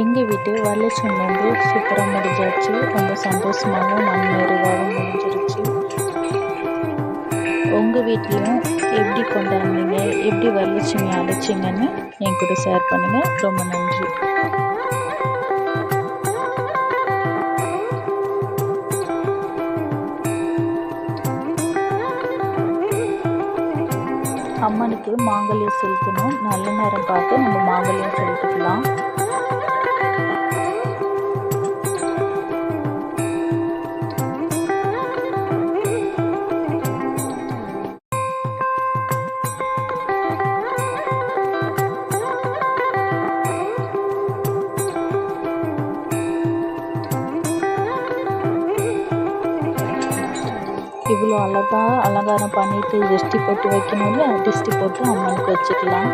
எங்கள் வீட்டு வரலட்சுமி வந்து சூப்பராக முடிஞ்சாச்சு. ரொம்ப சந்தோஷமாகவும் மனநிறைவாகவும் முடிஞ்சிருச்சு. உங்கள் வீட்லேயும் எப்படி கொண்டாடுனீங்க? எப்படி வரலட்சுமி அழைச்சிங்கன்னு என் கூட ஷேர் பண்ணுங்கள் ரொம்ப நன்றி. அம்மனுக்கு மாங்கல்யம் செலுத்தணும். நல்ல நேரம் பார்த்து நம்ம மாங்கல்யம் செலுத்திக்கலாம். இவ்வளோ அழகாக அலங்காரம் பண்ணிட்டு திருஷ்டி போட்டு வைக்கணும்ல திருஷ்டி போட்டு அம்மனுக்கு வச்சுக்கலாம்.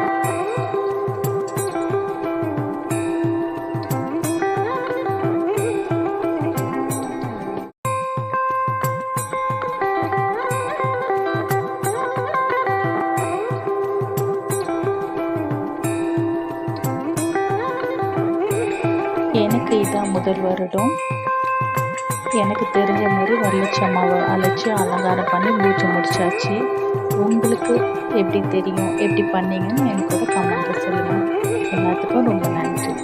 எனக்கு இதான் முதல் வருடம். எனக்கு தெரிஞ்ச மாதிரி வரலட்சுமி அம்மாவை அழைச்சி அலங்காரம் பண்ணி பூஜை முடிச்சாச்சு. உங்களுக்கு எப்படி தெரியும் எப்படி பண்ணீங்கன்னு எனக்கு கூட கமெண்ட்டில் சொல்லுங்கள் எல்லாத்துக்கும் ரொம்ப நன்றி.